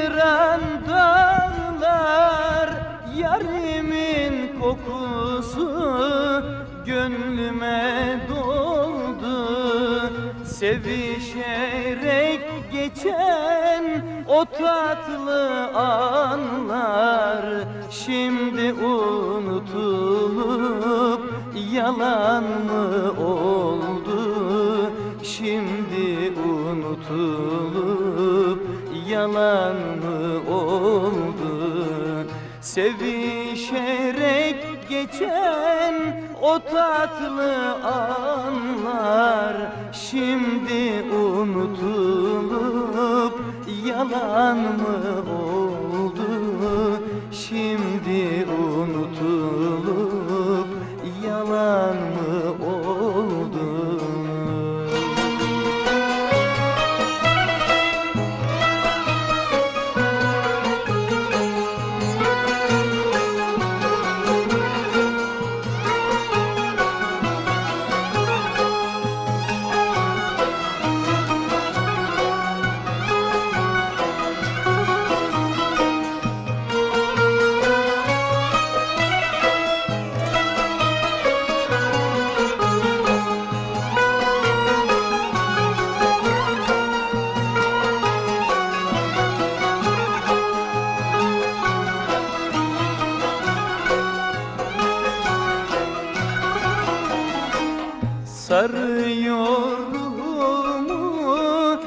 Ayıran dağlar Yarimin kokusu Gönlüme doldu. Sevişerek geçen o tatlı anlar Şimdi unutulup yalan mı oldu? Şimdi unutulup yalan mı oldu? Sevişerek geçen o tatlı anlar Şimdi unutulup yalan mı oldu Sarıyor ruhumu.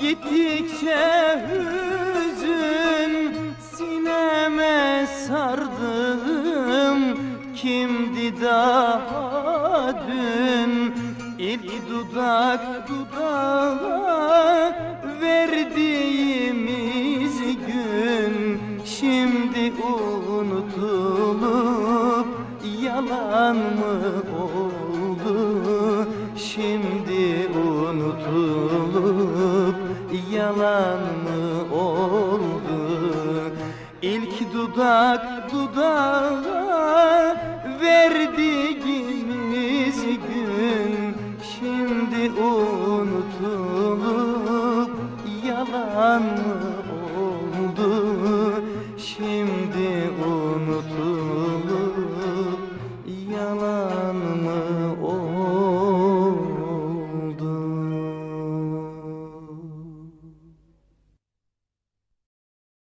Gittikçe hüzün Sineme sardım. Kimdi daha dün? İlk dudak dudağa yalan mı oldu? Şimdi unutulup yalan mı oldu? İlk dudak dudağa verdiğimiz gün Şimdi unutulup yalan mı oldu? Şimdi unutulup